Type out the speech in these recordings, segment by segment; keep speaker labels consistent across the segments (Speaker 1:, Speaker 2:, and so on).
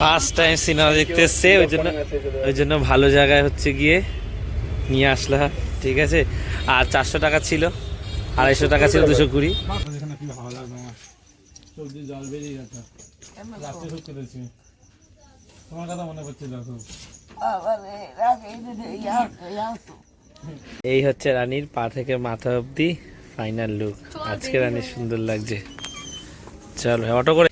Speaker 1: First time cinema দেখতে ওই জন্য ওই জন্য ভালো জায়গায় হচ্ছে গিয়ে নিয়ে আসলাম ঠিক আছে? আর চারশো টাকা ছিল, আড়াইশো টাকা ছিল, দুশো কুড়ি। এই হচ্ছে রানীর পা থেকে মাথা অব্দি ফাইনাল লুক আজকে রানীর সুন্দর লাগছে। চল অটো করে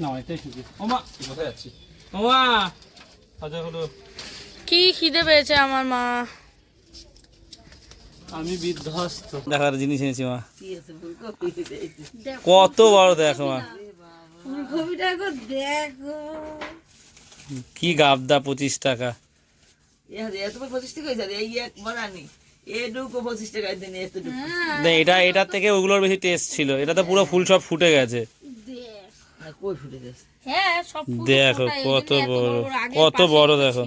Speaker 2: না অনেকটাই শুকিয়ে ওমা কোথায় যাচ্ছি ওমা আচ্ছা হলো।
Speaker 3: কি খিদে পেয়েছে আমার মা?
Speaker 2: আমি বিধ্বস্ত।
Speaker 1: দেখার জিনিস এনেছি মা। কত বড় দেখো। মা।
Speaker 3: ফুলকপিটা দেখো।
Speaker 1: কি গাবদা পঁচিশ টাকা। না, এটা এটার থেকে ওগুলোর বেশি টেস্ট ছিল। এটা তো পুরো ফুল সব ফুটে গেছে।
Speaker 3: হ্যাঁ সব
Speaker 1: দেখো কত বড় কত বড় দেখো।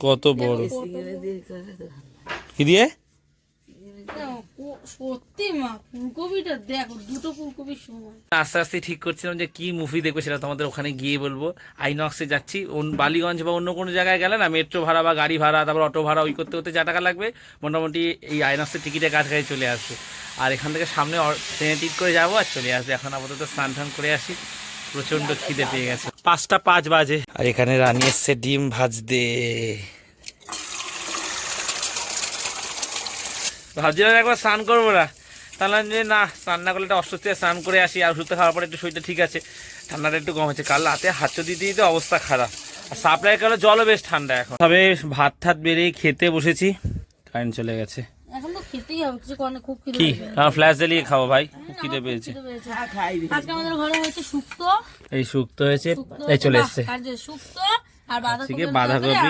Speaker 1: কত বড়। কি দিয়ে? আস্তে আস্তে ঠিক করছিলাম যে কি মুভি দেখব সেটা তোমাদের ওখানে গিয়ে বলব। আইনক্সে যাচ্ছি বালিগঞ্জ বা অন্য কোনো জায়গায় গেলে না মেট্রো ভাড়া বা গাড়ি ভাড়া, তারপর অটো ভাড়া, ওই করতে করতে যা টাকা লাগবে, মোটামুটি এই আইনক্সের টিকিটের কাছাকাছি চলে আসবে। আর এখান থেকে সামনে ট্রেনে টিকিট করে যাব আর চলে আসবে। এখন আপাতত স্নান টান করে আসি প্রচণ্ড খিদে পেয়ে গেছে। পাঁচটা পাঁচ বাজে। আর এখানে রানী এসছে ডিম ভাজতে। ভাবছিলাম একবার স্নান করব না। তাহলে যে না স্নান না করলে একটা অস্বস্তি স্নান করে আসি আর ওষুধ খাওয়ার পরে একটু শরীরটা ঠিক আছে। ঠান্ডাটা একটু কম হচ্ছে কাল রাতে হাঁচো দিতে দিতে অবস্থা খারাপ। আর সাপ্লাই কারও জলও বেশ ঠান্ডা এখন। তবে ভাত ঠাত বেরিয়ে খেতে বসেছি। কারেন্ট চলে গেছে। কি? ফ্ল্যাশ জ্বালিয়ে খাব ভাই। খিদে পেয়েছে।
Speaker 3: শুক্তো।
Speaker 1: এই শুক্তো হয়েছে এই চলে এসছে।
Speaker 3: শুক্তো। আর বাঁধাকপি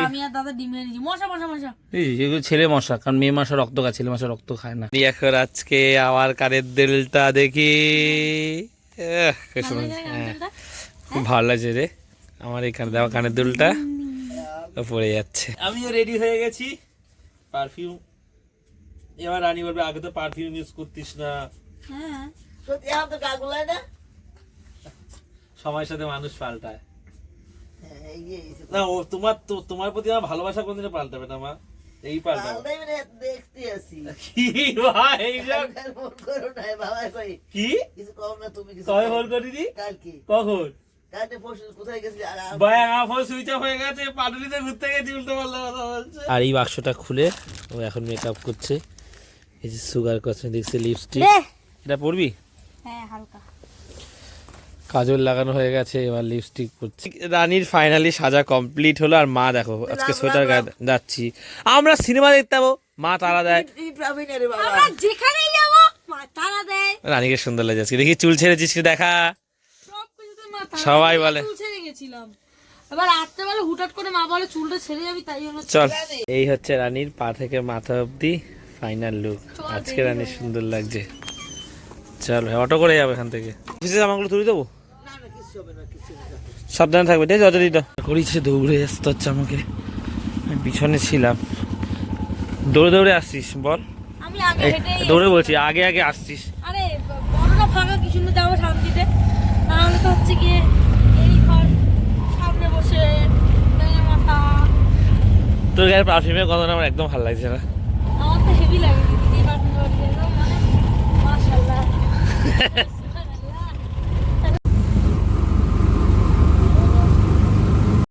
Speaker 3: আমি আর দাদা ডিম এনেছি। মশা মশা মশা।
Speaker 1: এই এগুলো ছেলে মশা কারণ মেয়ে মশা রক্ত খায় ছেলে মশা রক্ত খায় না। এখন আজকে আমার কানের দিলটা দেখি।
Speaker 3: লাগে
Speaker 1: হ্যাঁ? খুব ভালো লাগছে রে। আমার এখানে দেওয়া কানের দুলটা পড়ে যাচ্ছে। আমিও রেডি হয়ে গেছি। পারফিউম এবার রানী বলবে আগে তো পারফিউম ইউজ করতিস না।
Speaker 3: হ্যাঁ।
Speaker 1: সময়ের সাথে মানুষ পাল্টায়। না ও তোমার তো তোমার প্রতি আমার ভালোবাসা কোনদিনও পাল্টাবে না মা। এই পাল্টাবে। কি ভাই এইসব কি? ফোন কখন? ভাই হয়ে বলছে। আর এই বাক্সটা খুলে ও এখন মেকআপ করছে। এই যে সুগার কসমেটিক্স লিপস্টিক এটা পরবি?
Speaker 3: হ্যাঁ হালকা।
Speaker 1: কাজল লাগানো হয়ে গেছে এবার লিপস্টিক পরছি। রানীর ফাইনালি সাজা কমপ্লিট হলো আর মা দেখো আজকে সোয়েটার গায়ে যাচ্ছি। আমরা সিনেমা দেখতে যাব মা তারা দেয়।
Speaker 3: আমরা যেখানেই যাব মা তারা দেয়।
Speaker 1: রানীকে সুন্দর লাগে আজকে। দেখি চুল ছেড়েছিস কি দেখা? সবাই বলে।
Speaker 3: চুল এবার রাত্রেবেলা হুটাট করে মা বলে চুলটা ছেড়ে যাবি তাই জন্য
Speaker 1: চল এই হচ্ছে রানীর পা থেকে মাথা অবধি ফাইনাল লুক আজকে রানীর সুন্দর লাগছে। চল ভাই অটো করে যাব এখান থেকে। অফিসে জামাগুলো তুলে দেবো? সাবধানে থাকবে ঠিক আছে দিতে করিছে দৌড়ে আসতে হচ্ছে আমাকে। আমি পিছনে ছিলাম। দৌড়ে দৌড়ে আসছিস বল।
Speaker 3: আমি আগে
Speaker 1: এই, দৌড়ে বলছি আগে আগে আসছিস।
Speaker 3: আরে বড়টা ফাঁকা কি সুন্দর যাব শান্তিতে। তাহলে তো হচ্ছে গিয়ে এই ঘর সামনে বসে
Speaker 1: তোর গায়ে পারফিউমের কথা আমার একদম ভালো লাগছে না।
Speaker 3: আমার তো হেভি লাগে দিদি একদম মানে মাশাআল্লাহ।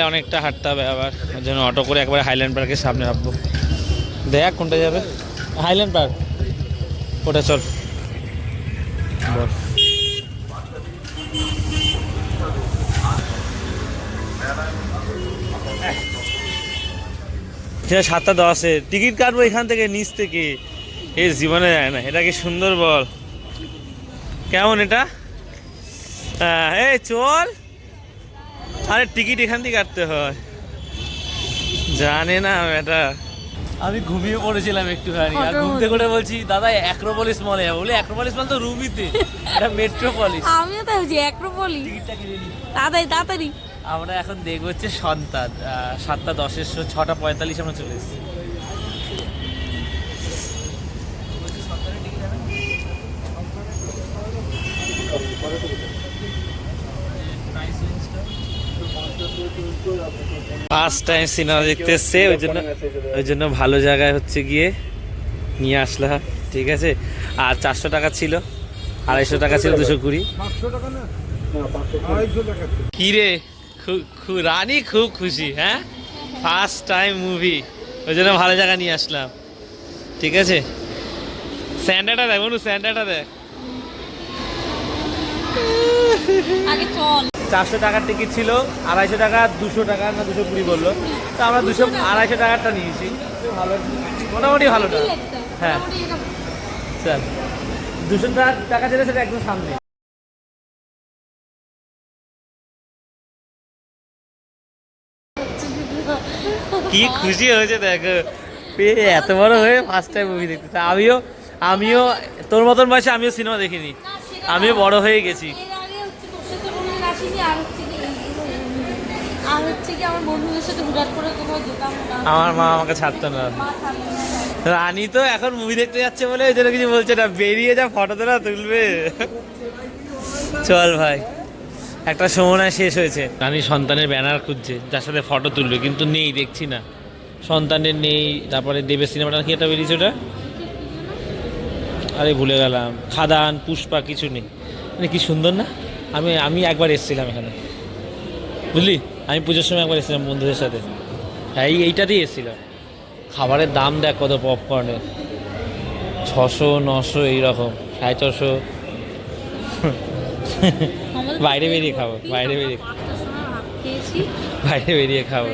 Speaker 1: অনেকটা হাঁটতে হবে আবার, ওর জন্য অটো করে একবারে হাইল্যান্ড পার্কের সামনে রাখব দেখ কোনটা যাবে। হাইল্যান্ড পার্ক ওটা চল। সাতটা দশে টিকিট কাটবো এখান থেকে, নিচ থেকে। এ জীবনে যায় না, এটা কি সুন্দর বল। কেমন এটা? হ্যাঁ এই চল। আরে টিকিট এখান থেকে কাটতে হয়। জানে না এটা আমি ঘুমিয়ে পড়েছিলাম একটুখানি আর ঘুমতে থেকে করে বলছি দাদা অ্যাক্রোপলিস মলে যাব। বলে অ্যাক্রোপলিস মল তো রুবিতে এটা মেট্রোপলিস
Speaker 3: আমিও তাই বলছি অ্যাক্রোপলিস
Speaker 1: টিকিটটা কিনে নিই।
Speaker 3: তাড়াতাড়ি তাড়াতাড়ি।
Speaker 1: আমরা এখন দেখব হচ্ছে সন্তান আহ, সাতটা দশের শো ছটা পঁয়তাল্লিশ আমরা চলে এসেছি। ফার্স্ট টাইম সিনেমা দেখতে এসছে ওই জন্য ওই জন্য ভালো জায়গায় হচ্ছে গিয়ে নিয়ে আসলাম ঠিক আছে? আর চারশো টাকা ছিল, আড়াইশো টাকা ছিল, দুশো কুড়ি। কি রে? রানী খুব খুশি হ্যাঁ? ফার্স্ট টাইম মুভি ওই জন্য ভালো জায়গা নিয়ে আসলাম, ঠিক আছে? স্যান্ডাটা দেখ বলু স্যান্ডাটা দেখ
Speaker 3: আগে চল।
Speaker 1: চারশো টাকার টিকিট ছিল, আড়াইশো টাকা, দুশো টাকা না দুশো কুড়ি বলল। তো আমরা দুশো, আড়াইশো টাকারটা নিয়েছি। ভালো, মোটামুটি ভালোটা হ্যাঁ। স্যার, দুশো টাকা ছিল সেটা একদম সামনে। কি খুশি হয়েছে দেখো। পেয়ে এত বড় হয়ে ফার্স্ট টাইম মুভি দেখতেছে। আমিও আমিও, তোর মতন বয়সে আমিও সিনেমা দেখিনি। আমিও। বড় হয়ে গেছি
Speaker 3: এর আগে হচ্ছে তোর সাথে কোনোদিন আর হচ্ছে কি আর হচ্ছে কি আমার বন্ধুদের সাথে হুটহাট করে কোথাও যেতাম না।
Speaker 1: আমার মা আমাকে ছাড়তো না। রানী তো এখন মুভি দেখতে যাচ্ছে বলে ওই জন্য কিছু বলছে না। বেরিয়ে যা ফটো তোলা তুলবে। চল ভাই একটা সময় শেষ হয়েছে। রানী সন্তানের ব্যানার খুঁজছে যার সাথে ফটো তুলবে কিন্তু নেই দেখছি না। সন্তানের নেই তারপরে দেবের সিনেমাটা কি একটা বেরিয়েছে ওটা? আরে ভুলে গেলাম। খাদান পুষ্পা কিছু নেই। মানে কি সুন্দর না? আমি আমি একবার এসেছিলাম এখানে। বুঝলি? আমি পুজোর সময় একবার এসেছিলাম বন্ধুদের সাথে। হ্যাঁ এই এইটাতেই এসেছিলাম। খাবারের দাম দেখ কত পপকর্নের ছশো নশো এইরকম সাড়ে ছশো। বাইরে বেরিয়ে খাব, বাইরে বেরিয়ে। বাইরে বেরিয়ে খাব।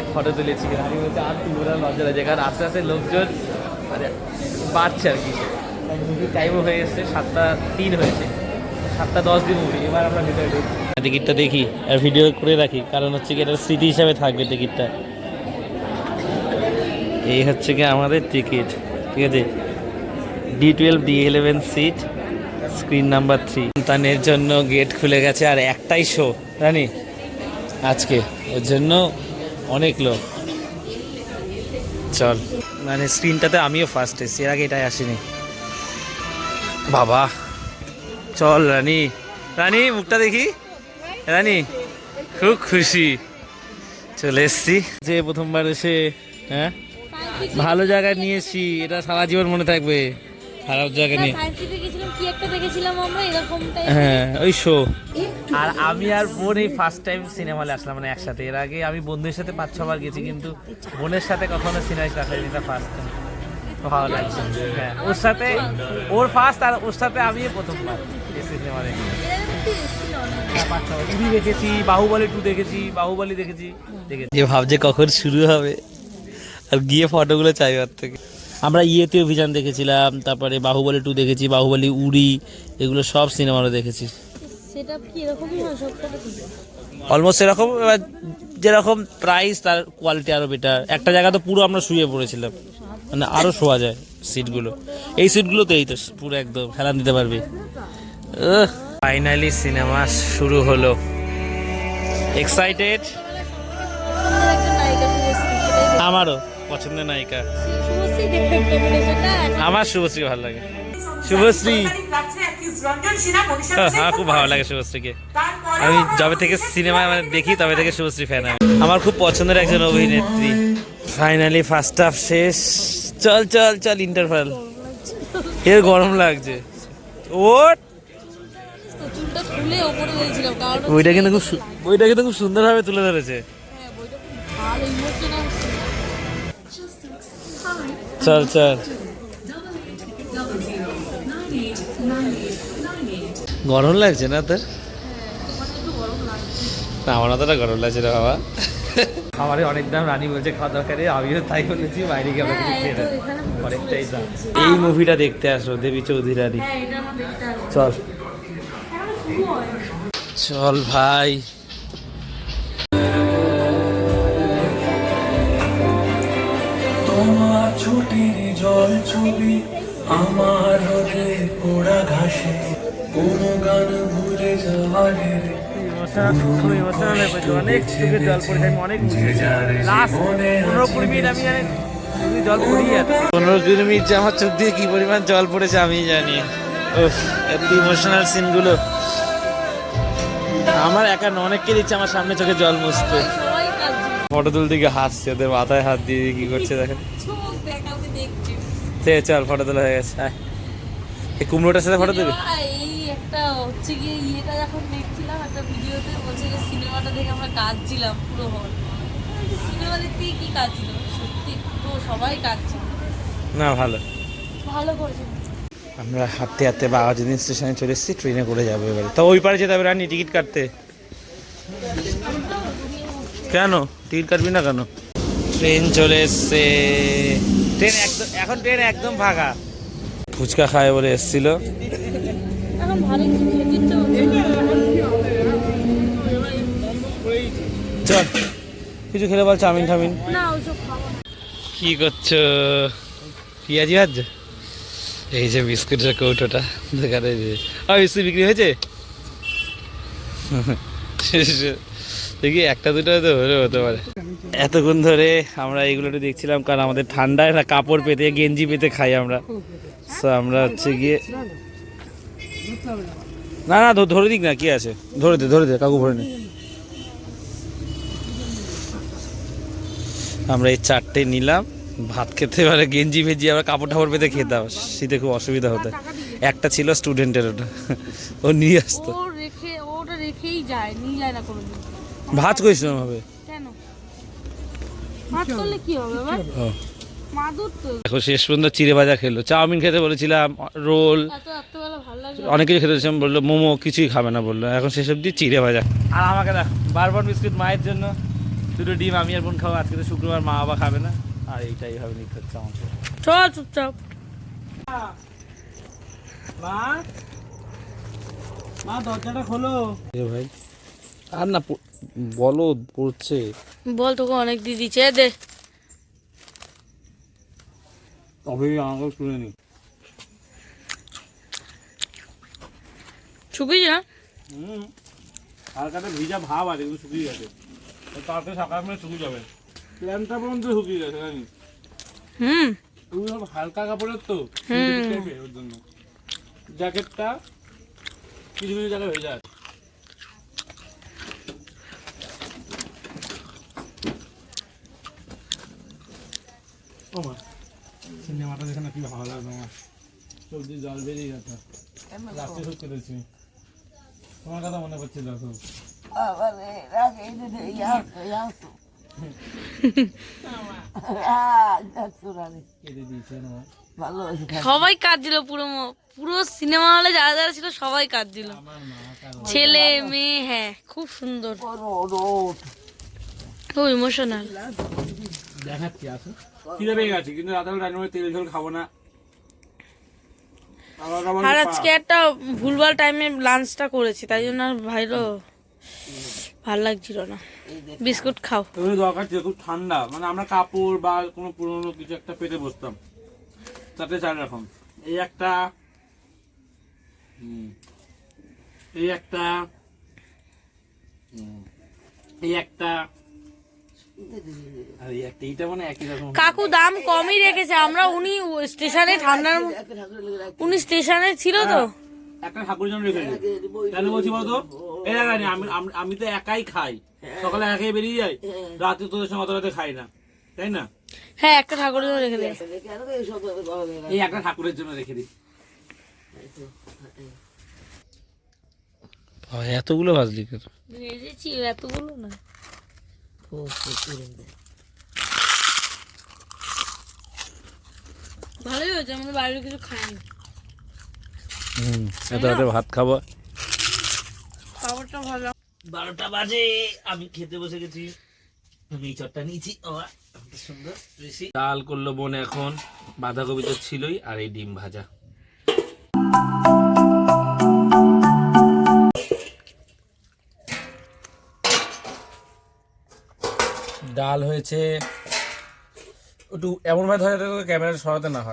Speaker 1: অনেক ফটো তুলেছি। আমি বলছি, আর তুলবো না লজ্জা লাগে কারণ আস্তে আস্তে লোকজন মানে বাড়ছে আর কি। টাইমও হয়ে এসছে সাতটা তিন হয়েছে। সাতটা দশ দিন মুভি এবার আমরা ভিতরে ঢুকছি টিকিটটা দেখি আর ভিডিও করে রাখি, কারণ হচ্ছে কি এটা স্মৃতি হিসাবে থাকবে টিকিটটা। এই হচ্ছে কি আমাদের টিকিট, ঠিক আছে? D twelve D eleven seat screen number three সন্তানের জন্য গেট খুলে গেছে আর একটাই শো জানি? আজকে। ওর জন্য অনেক লোক। চল। মানে স্ক্রিনটাতে আমিও ফার্স্ট এসেছি, এর আগে এটাই আসিনি। বাবা। চল, রানী। রানী, মুখটা দেখি। রানী, খুব খুশি। চলে এসছি। যে প্রথমবার এসে হ্যাঁ? ভালো জায়গায় নিয়েছি এটা সারা জীবন মনে থাকবে। খারাপ জায়গা
Speaker 3: না,
Speaker 1: নিয়ে
Speaker 3: সায়েন্স সিটি গেছিলাম, কি একটা দেখেছিলাম আমরা এরকম
Speaker 1: হ্যাঁ ওই শো আর আমি আর বোন এই ফার্স্ট টাইম সিনেমা হলে আসলাম মানে একসাথে। এর আগে আমি বন্ধুদের সাথে পাঁচ ছবার গেছি কিন্তু বোনের সাথে কখনো সিনেমায় কাটাইনি এটা ফার্স্ট টাইম ভালো লাগছে। হ্যাঁ ওর সাথে ওর ফার্স্ট আর ওর সাথে আমি প্রথমবার এই সিনেমা দেখি।
Speaker 3: না?
Speaker 1: উড়ি দেখেছি বাহুবলী টু দেখেছি বাহুবলী দেখেছি দেখেছি। যে ভাবছে কখন শুরু হবে আর গিয়ে ফটোগুলো চাই ওর থেকে। আমরা ইয়েতে অভিযান দেখেছিলাম তারপরে বাহুবলী টু দেখেছি বাহুবলী উড়ি এগুলো সব সিনেমারও দেখেছি? অলমোস্ট এরকম এবার যেরকম প্রাইস তার কোয়ালিটি আরও বেটার একটা জায়গা তো পুরো আমরা শুয়ে পড়েছিলাম। মানে আরও শোয়া যায় সিটগুলো এই সিটগুলোতে এই তো পুরো একদম খেলা দিতে পারবি। ফাইনালি সিনেমা শুরু হলো। এক্সাইটেড। আমারও। পছন্দের নায়িকা। আমার শুভশ্রী ভালো লাগে। শুভশ্রী। হ্যাঁ, আমার খুব ভালো লাগে শুভশ্রীকে। আমি যবে থেকে সিনেমা মানে দেখি তবে থেকে শুভশ্রী ফ্যান আমি। আমার খুব পছন্দের একজন অভিনেত্রী। ফাইনালি ফার্স্ট হাফ শেষ। চল চল চল ইন্টারভাল এর গরম লাগছে। ওট! বইটা কিন্তু খুব বইটা কিন্তু খুব সুন্দরভাবে তুলে ধরেছে। চল চল। গরম লাগছে না তোর? আমার অতটা গরম লাগছে না বাবা। খাবারে অনেক দাম রানী বলছে খাওয়া দরকারে আমিও তাই বলেছি বাইরে গিয়ে আমরা কিছু খেয়ে অনেকটাই দাম। এই মুভিটা দেখতে আসো দেবী চৌধুরী রানী।
Speaker 3: হ্যাঁ
Speaker 1: চল। চল ভাই।
Speaker 4: জল ছবি আমার রোদে পোড়া ঘাসে। কোন গান ভুলে যাওয়ার রে।
Speaker 1: খুব ইমোশনাল পড়েছে অনেক জল পনেরো কুড়ি মিনিট আমি জানি
Speaker 2: জল পড়িয়ে যাচ্ছে
Speaker 1: পনেরো কুড়ি মিনিট যে আমার চোখ দিয়ে কি পরিমাণ জল পড়েছে আমি জানি। উফ, এত ইমোশনাল সিনগুলো আমার একা না, অনেককে দিচ্ছে আমার সামনে চোখে জল মুছতে। ফটো তুলতে গিয়ে হাসছে ওদের মাথায় হাত দিয়ে দিয়ে কি করছে দেখেন। সে চল ফটো তোলা হয়ে গেছে। এই কুমড়োটার সাথে ফটো তুলি
Speaker 3: এই একটা হচ্ছে গিয়ে ইয়েটা যখন দেখছিলাম একটা ভিডিওতে বলছে যে সিনেমাটা দেখে আমরা কাঁদছিলাম পুরো হল। সিনেমা দেখতে কি কাঁদছিল? সত্যি পুরো সবাই কাঁদছিল।
Speaker 1: না ভালো।
Speaker 3: ভালো করেছে।
Speaker 1: আমরা হাঁটতে হাঁটতে বাঘাযতীন স্টেশনে চলে এসেছি ট্রেনে করে যাব এবারে। তো ওই পারে যেতে হবে রানি টিকিট কাটতে। কেন? টিকিট কাটবি না কেন? ট্রেন চলে এসছে। ট্রেন একদম এখন ট্রেন একদম ফাঁকা। ফুচকা খায় বলে এসছিল।
Speaker 3: এখন কিছু খেতে ইচ্ছে হচ্ছে না।
Speaker 1: চল কিছু খেলে বল চাউমিন টাউমিন
Speaker 3: না ওইসব খাব না।
Speaker 1: কি করছ? পিঁয়াজি ভাজছো? এই যে বিস্কুটের কৌটোটা দোকানে যে আর বিস্কুট বিক্রি হয়েছে? দেখি একটা দুটো তো হলে হতে পারে। এতক্ষণ ধরে আমরা একটু দেখছিলাম কারণ আমাদের ঠান্ডায় না কাপড় পেতে গেঞ্জি পেতে খাই আমরা। তো আমরা হচ্ছে গিয়ে না না ধরে দিক না কি আছে? ধরে দে ধরে দে কাকু ভরে নে। আমরা এই চারটে নিলাম ভাত খেতে পারে গেঞ্জি ভেজি আমরা কাপড় টাপড় পেতে খেতাম। শীতে খুব অসুবিধা হতো। একটা ছিল স্টুডেন্টের ওটা। ও নিয়ে আসতো। ভাজ করেছিলাম হবে
Speaker 3: কেন ভাত করলে কি হবে আবার
Speaker 1: ও
Speaker 3: মাদুর তো
Speaker 1: দেখো শেষ পর্যন্ত চিড়ে ভাজা খেলো। চাউমিন খেতে বলেছিলাম রোল। অনেক কিছু খেতে বলেছিলাম বলল মোমো কিছুই খাবে না বলল। এখন শেষ অব্দি চিড়ে ভাজা। আর আমাকে না বারবার বিস্কুট মায়ের জন্য দুটো ডিম আমি আর বোন খাব আজকে তো শুক্রবার মা বাবা খাবে না। আর এইটাই হবে নিতে হচ্ছে আমাকে
Speaker 3: চল চুপচাপ।
Speaker 2: মা? মা দরজাটা খোলো।
Speaker 1: এ ভাই। আর না বলো পড়ছে।
Speaker 3: বল তোকে অনেক দিয়ে দিচ্ছে দে।
Speaker 2: তবে আমাকে শুনে নি।
Speaker 3: শুকিয়ে যা।
Speaker 2: হুম। হালকাটা ভিজা ভাব আছে কিন্তু শুকিয়ে গেছে। তারপরে সকাল মানে শুকিয়ে যাবে। প্ল্যানটা পর্যন্ত শুকিয়ে গেছে জানি
Speaker 3: হুম।
Speaker 2: ওই সব হালকা কাপড়ের তো।
Speaker 3: হুম।
Speaker 2: ওর জন্য জ্যাকেটটা কিছু কিছু জায়গায় হয়ে যায় সিনেমাটা দেখে না কি ভালো লাগল আমার। দিয়ে জল বেরিয়ে গেছে। রাত্রে তোমার কথা মনে পড়ছিল খুব
Speaker 3: সবাই কাঁদছিল পুরো পুরো সিনেমা হলে যারা যারা ছিল সবাই কাঁদছিল। ছেলে মেয়ে হ্যাঁ খুব সুন্দর। খুব ইমোশনাল
Speaker 2: দেখাচ্ছি আসো। খিদে পেয়ে গেছে কিন্তু রাতে রান্না তেল ঝোল খাব না।
Speaker 3: আর আজকে একটা ভুলভাল টাইমে লাঞ্চটা করেছি তাই জন্য আর ভাইরও ভালো লাগছিল না। বিস্কুট খাও।
Speaker 2: এগুলো দরকার ছিল খুব ঠান্ডা। মানে আমরা কাপড় বা কোনো পুরোনো কিছু একটা পেতে বসতাম। তাতে চার রকম এই একটা এই একটা এই একটা
Speaker 3: কাকু দাম কমই রেখেছে আমরা উনি স্টেশনে ঠান্ডার উনি স্টেশনে ছিল তো।
Speaker 2: একটা ঠাকুর জন্য রেখে কেন বলছি বলতো এই দেখা আমি তো একাই খাই। সকালে একাই বেরিয়ে যাই রাতে তোদের সঙ্গে অত রাতে খাই না। তাই না?
Speaker 3: হ্যাঁ একটা ঠাকুরের জন্য রেখে দেয়
Speaker 2: এই একটা ঠাকুরের জন্য রেখে দিই।
Speaker 1: এতগুলো ভাজলি কেন?
Speaker 3: ভেজেছি এতগুলো না। ভালোই হয়েছে আমাদের বাইরে কিছু খাইনি।
Speaker 1: হুম রাতে ভাত খাব।
Speaker 3: খাবারটা ভালো।
Speaker 1: বারোটা বাজে আমি খেতে বসে গেছি। আমি এই চটটা নিয়েছি। সুন্দর বেশি ডাল করল বোন এখন বাঁধাকপি তো ছিলই আর এই ডিম ভাজা। ডাল হয়েছে। একটু এমনভাবে ধরে ক্যামেরা সরাতে না হয়।